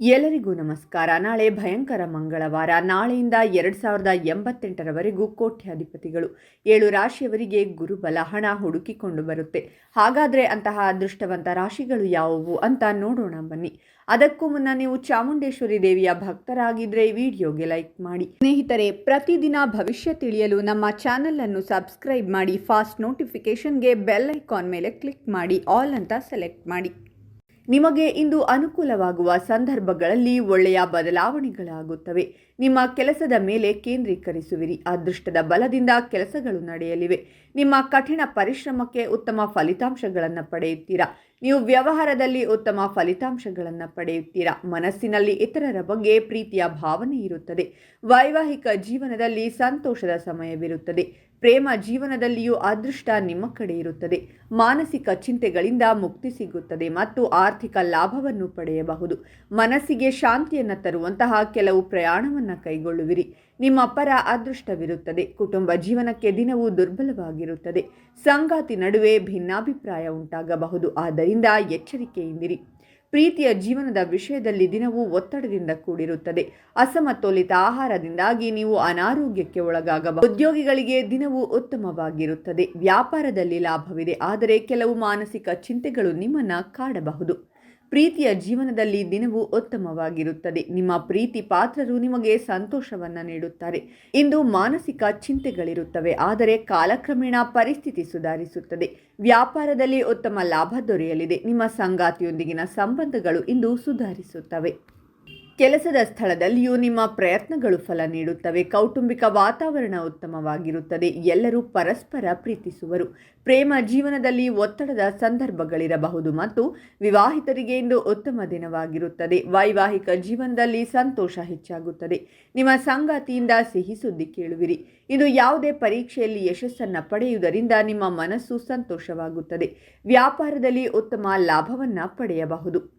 ಎಲ್ಲರಿಗೂ ನಮಸ್ಕಾರ. ನಾಳೆ ಭಯಂಕರ ಮಂಗಳವಾರ. ನಾಳೆಯಿಂದ ಎರಡು ಸಾವಿರದ ಎಂಬತ್ತೆಂಟರವರೆಗೂ ಕೋಟ್ಯಾಧಿಪತಿಗಳು. ಏಳು ರಾಶಿಯವರಿಗೆ ಗುರುಬಲ, ಹಣ ಹುಡುಕಿಕೊಂಡು ಬರುತ್ತೆ. ಹಾಗಾದರೆ ಅಂತಹ ಅದೃಷ್ಟವಂತ ರಾಶಿಗಳು ಯಾವುವು ಅಂತ ನೋಡೋಣ ಬನ್ನಿ. ಅದಕ್ಕೂ ಮುನ್ನ ನೀವು ಚಾಮುಂಡೇಶ್ವರಿ ದೇವಿಯ ಭಕ್ತರಾಗಿದ್ದರೆ ವಿಡಿಯೋಗೆ ಲೈಕ್ ಮಾಡಿ. ಸ್ನೇಹಿತರೆ, ಪ್ರತಿದಿನ ಭವಿಷ್ಯ ತಿಳಿಯಲು ನಮ್ಮ ಚಾನಲನ್ನು ಸಬ್ಸ್ಕ್ರೈಬ್ ಮಾಡಿ. ಫಾಸ್ಟ್ ನೋಟಿಫಿಕೇಷನ್ಗೆ ಬೆಲ್ ಐಕಾನ್ ಮೇಲೆ ಕ್ಲಿಕ್ ಮಾಡಿ. ಆಲ್ ಅಂತ ಸೆಲೆಕ್ಟ್ ಮಾಡಿ. ನಿಮಗೆ ಇಂದು ಅನುಕೂಲವಾಗುವ ಸಂದರ್ಭಗಳಲ್ಲಿ ಒಳ್ಳೆಯ ಬದಲಾವಣೆಗಳಾಗುತ್ತವೆ. ನಿಮ್ಮ ಕೆಲಸದ ಮೇಲೆ ಕೇಂದ್ರೀಕರಿಸುವಿರಿ. ಅದೃಷ್ಟದ ಬಲದಿಂದ ಕೆಲಸಗಳು ನಡೆಯಲಿವೆ. ನಿಮ್ಮ ಕಠಿಣ ಪರಿಶ್ರಮಕ್ಕೆ ಉತ್ತಮ ಫಲಿತಾಂಶಗಳನ್ನು ಪಡೆಯುತ್ತೀರಾ? ನೀವು ವ್ಯವಹಾರದಲ್ಲಿ ಉತ್ತಮ ಫಲಿತಾಂಶಗಳನ್ನು ಪಡೆಯುತ್ತೀರಾ? ಮನಸ್ಸಿನಲ್ಲಿ ಇತರರ ಬಗ್ಗೆ ಪ್ರೀತಿಯ ಭಾವನೆ ಇರುತ್ತದೆ. ವೈವಾಹಿಕ ಜೀವನದಲ್ಲಿ ಸಂತೋಷದ ಸಮಯವಿರುತ್ತದೆ. ಪ್ರೇಮ ಜೀವನದಲ್ಲಿಯೂ ಅದೃಷ್ಟ ನಿಮ್ಮ ಕಡೆ ಇರುತ್ತದೆ. ಮಾನಸಿಕ ಚಿಂತೆಗಳಿಂದ ಮುಕ್ತಿ ಸಿಗುತ್ತದೆ ಮತ್ತು ಆರ್ಥಿಕ ಲಾಭವನ್ನು ಪಡೆಯಬಹುದು. ಮನಸ್ಸಿಗೆ ಶಾಂತಿಯನ್ನು ತರುವಂತಹ ಕೆಲವು ಪ್ರಯಾಣವನ್ನು ಕೈಗೊಳ್ಳುವಿರಿ. ನಿಮ್ಮ ಪರ ಅದೃಷ್ಟವಿರುತ್ತದೆ. ಕುಟುಂಬ ಜೀವನಕ್ಕೆ ದಿನವೂ ದುರ್ಬಲವಾಗಿರುತ್ತದೆ. ಸಂಗಾತಿ ನಡುವೆ ಭಿನ್ನಾಭಿಪ್ರಾಯ ಉಂಟಾಗಬಹುದು. ಆದ್ದರಿಂದ ಎಚ್ಚರಿಕೆಯಿಂದಿರಿ. ಪ್ರೀತಿಯ ಜೀವನದ ವಿಷಯದಲ್ಲಿ ದಿನವೂ ಒತ್ತಡದಿಂದ ಕೂಡಿರುತ್ತದೆ. ಅಸಮತೋಲಿತ ಆಹಾರದಿಂದಾಗಿ ನೀವು ಅನಾರೋಗ್ಯಕ್ಕೆ ಒಳಗಾಗಬಹುದು ಉದ್ಯೋಗಿಗಳಿಗೆ ದಿನವೂ ಉತ್ತಮವಾಗಿರುತ್ತದೆ. ವ್ಯಾಪಾರದಲ್ಲಿ ಲಾಭವಿದೆ, ಆದರೆ ಕೆಲವು ಮಾನಸಿಕ ಚಿಂತೆಗಳು ನಿಮ್ಮನ್ನು ಕಾಡಬಹುದು. ಪ್ರೀತಿಯ ಜೀವನದಲ್ಲಿ ದಿನವೂ ಉತ್ತಮವಾಗಿರುತ್ತದೆ. ನಿಮ್ಮ ಪ್ರೀತಿ ಪಾತ್ರರು ನಿಮಗೆ ಸಂತೋಷವನ್ನು ನೀಡುತ್ತಾರೆ. ಇಂದು ಮಾನಸಿಕ ಚಿಂತೆಗಳಿರುತ್ತವೆ, ಆದರೆ ಕಾಲಕ್ರಮೇಣ ಪರಿಸ್ಥಿತಿ ಸುಧಾರಿಸುತ್ತದೆ. ವ್ಯಾಪಾರದಲ್ಲಿ ಉತ್ತಮ ಲಾಭ ದೊರೆಯಲಿದೆ. ನಿಮ್ಮ ಸಂಗಾತಿಯೊಂದಿಗಿನ ಸಂಬಂಧಗಳು ಇಂದು ಸುಧಾರಿಸುತ್ತವೆ. ಕೆಲಸದ ಸ್ಥಳದಲ್ಲಿಯೂ ನಿಮ್ಮ ಪ್ರಯತ್ನಗಳು ಫಲ ನೀಡುತ್ತವೆ. ಕೌಟುಂಬಿಕ ವಾತಾವರಣ ಉತ್ತಮವಾಗಿರುತ್ತದೆ. ಎಲ್ಲರೂ ಪರಸ್ಪರ ಪ್ರೀತಿಸುವರು. ಪ್ರೇಮ ಜೀವನದಲ್ಲಿ ಒತ್ತಡದ ಸಂದರ್ಭಗಳಿರಬಹುದು ಮತ್ತು ವಿವಾಹಿತರಿಗೆ ಇಂದು ಉತ್ತಮ ದಿನವಾಗಿರುತ್ತದೆ. ವೈವಾಹಿಕ ಜೀವನದಲ್ಲಿ ಸಂತೋಷ ಹೆಚ್ಚಾಗುತ್ತದೆ. ನಿಮ್ಮ ಸಂಗಾತಿಯಿಂದ ಸಿಹಿ ಸುದ್ದಿ ಕೇಳುವಿರಿ. ಇದು ಯಾವುದೇ ಪರೀಕ್ಷೆಯಲ್ಲಿ ಯಶಸ್ಸನ್ನು ಪಡೆಯುವುದರಿಂದ ನಿಮ್ಮ ಮನಸ್ಸು ಸಂತೋಷವಾಗುತ್ತದೆ. ವ್ಯಾಪಾರದಲ್ಲಿ ಉತ್ತಮ ಲಾಭವನ್ನು ಪಡೆಯಬಹುದು.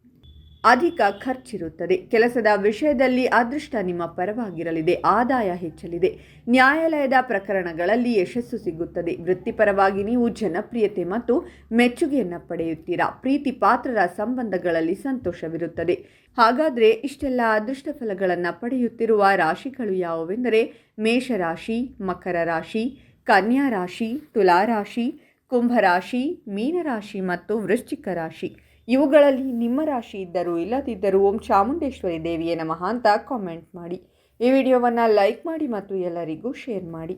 ಅಧಿಕ ಖರ್ಚಿರುತ್ತದೆ. ಕೆಲಸದ ವಿಷಯದಲ್ಲಿ ಅದೃಷ್ಟ ನಿಮ್ಮ ಪರವಾಗಿರಲಿದೆ. ಆದಾಯ ಹೆಚ್ಚಲಿದೆ. ನ್ಯಾಯಾಲಯದ ಪ್ರಕರಣಗಳಲ್ಲಿ ಯಶಸ್ಸು ಸಿಗುತ್ತದೆ. ವೃತ್ತಿಪರವಾಗಿ ನೀವು ಜನಪ್ರಿಯತೆ ಮತ್ತು ಮೆಚ್ಚುಗೆಯನ್ನು ಪಡೆಯುತ್ತೀರಾ? ಪ್ರೀತಿ ಪಾತ್ರರ ಸಂಬಂಧಗಳಲ್ಲಿ ಸಂತೋಷವಿರುತ್ತದೆ. ಹಾಗಾದರೆ ಇಷ್ಟೆಲ್ಲ ಅದೃಷ್ಟ ಫಲಗಳನ್ನು ಪಡೆಯುತ್ತಿರುವ ರಾಶಿಗಳು ಯಾವುವೆಂದರೆ ಮೇಷರಾಶಿ, ಮಕರ ರಾಶಿ, ಕನ್ಯಾ ರಾಶಿ ತುಲಾರಾಶಿ ಕುಂಭರಾಶಿ ಮೀನರಾಶಿ ಮತ್ತು ವೃಶ್ಚಿಕ ರಾಶಿ. ಇವುಗಳಲ್ಲಿ ನಿಮ್ಮ ರಾಶಿ ಇದ್ದರೂ ಇಲ್ಲದಿದ್ದರೂ ಓಂ ಚಾಮುಂಡೇಶ್ವರಿ ದೇವಿಯ ನಮಃ ಅಂತ ಕಾಮೆಂಟ್ ಮಾಡಿ. ಈ ವಿಡಿಯೋವನ್ನು ಲೈಕ್ ಮಾಡಿ ಮತ್ತು ಎಲ್ಲರಿಗೂ ಶೇರ್ ಮಾಡಿ.